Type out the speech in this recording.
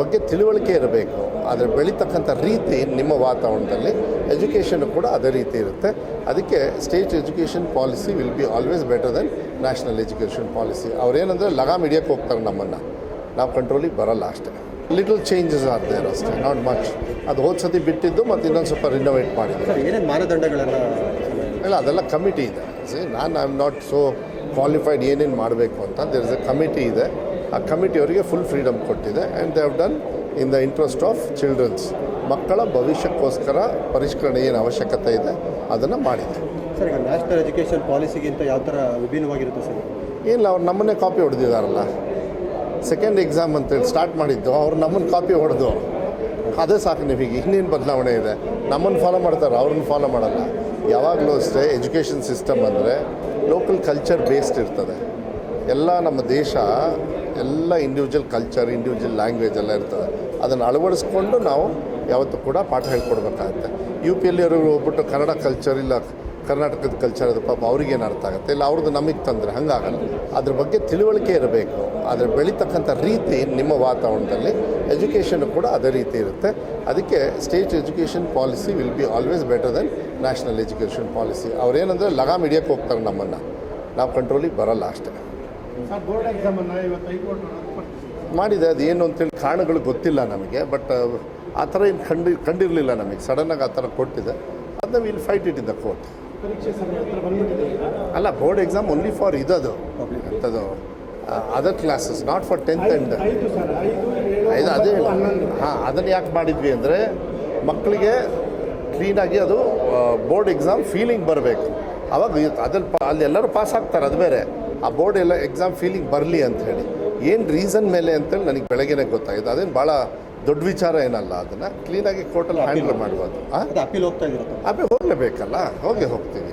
ಬಗ್ಗೆ ತಿಳುವಳಿಕೆ ಇರಬೇಕು. ಆದರೆ ಬೆಳೀತಕ್ಕಂಥ ರೀತಿ ನಿಮ್ಮ ವಾತಾವರಣದಲ್ಲಿ ಎಜುಕೇಷನ್ ಕೂಡ ಅದೇ ರೀತಿ ಇರುತ್ತೆ. ಅದಕ್ಕೆ state education policy will be always better then national education policy ಅವ್ರೇನಂದರೆ ಲಗಾಮ್ ಹಿಡಿಯೋಕ್ಕೆ ಹೋಗ್ತಾರೆ ನಮ್ಮನ್ನು. ನಾವು ಕಂಟ್ರೋಲಿಗೆ ಬರಲ್ಲ ಅಷ್ಟೇ. ಲಿಟಲ್ ಚೇಂಜಸ್ ಆರ್ ದೇರ್ ಅಷ್ಟೇ ನಾಟ್ ಮಚ್ ಅದು ಹೋದ ಸತಿ ಬಿಟ್ಟಿದ್ದು ಮತ್ತು ಇನ್ನೊಂದು ಸ್ವಲ್ಪ ರಿನೋವೇಟ್ ಮಾಡಿದ್ದು. ಮಾನದಂಡಗಳನ್ನು ಇಲ್ಲ ಅದೆಲ್ಲ ಕಮಿಟಿ ಇದೆ. ಸಿ ನಾನು I am not so qualified ಏನೇನು ಮಾಡಬೇಕು ಅಂತ. ದೇರ್ ಇಸ್ ಎ ಕಮಿಟಿ ಇದೆ. ಆ ಕಮಿಟಿಯವರಿಗೆ ಫುಲ್ ಫ್ರೀಡಮ್ ಕೊಟ್ಟಿದೆ and they have done in the interest of childrens ಮಕ್ಕಳ ಭವಿಷ್ಯಕ್ಕೋಸ್ಕರ ಪರಿಷ್ಕರಣೆ ಏನು ಅವಶ್ಯಕತೆ ಇದೆ ಅದನ್ನು ಮಾಡಿದೆ ಸರ್ ಈಗ ನ್ಯಾಷನಲ್ ಎಜುಕೇಷನ್ ಪಾಲಿಸಿಗಿಂತ ಯಾವ ಥರ ವಿಭಿನ್ನವಾಗಿರುತ್ತೆ ಸರ್? ಏನಿಲ್ಲ ಅವ್ರು ನಮ್ಮನ್ನೇ ಕಾಪಿ ಹೊಡೆದಿದ್ದಾರಲ್ಲ ಸೆಕೆಂಡ್ ಎಕ್ಸಾಮ್ ಅಂತೇಳಿ ಸ್ಟಾರ್ಟ್ ಮಾಡಿದ್ದು ಅವ್ರು ನಮ್ಮನ್ನು ಕಾಪಿ ಹೊಡೆದು ಅದೇ ಸಾಕು ನಿಮಗೆ ಇನ್ನೇನು ಬದಲಾವಣೆ ಇದೆ? ನಮ್ಮನ್ನು ಫಾಲೋ ಮಾಡ್ತಾರೆ ಅವ್ರನ್ನ ಫಾಲೋ ಮಾಡಲ್ಲ. ಯಾವಾಗಲೂ ಅಷ್ಟೇ ಎಜುಕೇಷನ್ ಸಿಸ್ಟಮ್ ಅಂದರೆ ಲೋಕಲ್ ಕಲ್ಚರ್ ಬೇಸ್ಡ್ ಇರ್ತದೆ. ಎಲ್ಲ ನಮ್ಮ ದೇಶ, ಎಲ್ಲ ಇಂಡಿವಿಜುವಲ್ ಕಲ್ಚರ್ ಇಂಡಿವಿಜುವಲ್ ಲ್ಯಾಂಗ್ವೇಜ್ ಎಲ್ಲ ಇರ್ತದೆ. ಅದನ್ನು ಅಳವಡಿಸ್ಕೊಂಡು ನಾವು ಯಾವತ್ತೂ ಕೂಡ ಪಾಠ ಹೇಳ್ಕೊಡ್ಬೇಕಾಗತ್ತೆ. ಯು ಪಿ ಎಲ್ಲಿ ಅವರು ಹೋಗ್ಬಿಟ್ಟು ಕನ್ನಡ ಕಲ್ಚರ್ ಇಲ್ಲ, ಕರ್ನಾಟಕದ ಕಲ್ಚರ್ ಅದು ಪಾಪ ಅವ್ರಿಗೇನು ಅರ್ಥ ಆಗುತ್ತೆ? ಇಲ್ಲ ಅವ್ರದ್ದು ನಮಗೆ ತಂದರೆ ಹಂಗಾಗಲ್ಲ. ಅದ್ರ ಬಗ್ಗೆ ತಿಳುವಳಿಕೆ ಇರಬೇಕು. ಆದರೆ ಬೆಳೀತಕ್ಕಂಥ ರೀತಿ ನಿಮ್ಮ ವಾತಾವರಣದಲ್ಲಿ ಎಜುಕೇಷನ್ ಕೂಡ ಅದೇ ರೀತಿ ಇರುತ್ತೆ. ಅದಕ್ಕೆ state education policy will be always better then national education policy ಅವ್ರೇನಂದರೆ ಲಗಾಮ್ ಹಿಡಿಯೋಕ್ಕೆ ಹೋಗ್ತಾರೆ ನಮ್ಮನ್ನು. ನಾವು ಕಂಟ್ರೋಲಿಗೆ ಬರಲ್ಲ ಅಷ್ಟೇ. ಇವತ್ತು ಹೈಕೋರ್ಟ್ ಮಾಡಿದೆ ಅದು ಏನು ಅಂತೇಳಿ ಕಾರಣಗಳು ಗೊತ್ತಿಲ್ಲ ನಮಗೆ ಬಟ್ ಆ ಥರ ಏನು ಕಂಡು ಕಂಡಿರಲಿಲ್ಲ ನಮಗೆ. ಸಡನ್ನಾಗಿ ಆ ಥರ ಕೊಟ್ಟಿದೆ. ಅದು ನಾವು ಇಲ್ಲಿ fight it in the court ಅಲ್ಲ ಬೋರ್ಡ್ ಎಕ್ಸಾಮ್ ಓನ್ಲಿ ಫಾರ್ ಇದದು. ಅಂಥದ್ದು other classes not for tenth and ಇದು ಅದೇ ಹಾಂ ಅದನ್ನು ಯಾಕೆ ಮಾಡಿದ್ವಿ ಅಂದರೆ ಮಕ್ಕಳಿಗೆ ಕ್ಲೀನಾಗಿ ಅದು ಬೋರ್ಡ್ ಎಕ್ಸಾಮ್ ಫೀಲಿಂಗ್ ಬರಬೇಕು. ಅವಾಗ ಅದ್ರಲ್ಲಿ ಪಾ ಅಲ್ಲಿ ಎಲ್ಲರೂ ಪಾಸ್ ಆಗ್ತಾರೆ ಅದು ಬೇರೆ. ಆ ಬೋರ್ಡ್ ಎಲ್ಲ ಎಕ್ಸಾಮ್ ಫೀಲಿಂಗ್ ಬರಲಿ ಅಂಥೇಳಿ ಏನು ರೀಸನ್ ಮೇಲೆ ಅಂತೇಳಿ ನನಗೆ ಬೆಳಗ್ಗೆನೇ ಗೊತ್ತಾಗಿದೆ ಅದೇನು ಭಾಳ ದೊಡ್ಡ ವಿಚಾರ ಏನಲ್ಲ ಅದನ್ನು. ಕ್ಲೀನಾಗಿ ಕೋರ್ಟಲ್ಲಿ ಹ್ಯಾಂಡಲ್ ಮಾಡ್ಬೋದು ಅಪೀಲ್ ಹೋಗ್ತಾ ಇದ್ದೀರಾ ಅಪೀಲ್ ಹೋಗಲೇಬೇಕಲ್ಲ. ಹೋಗಿ ಹೋಗ್ತೀವಿ.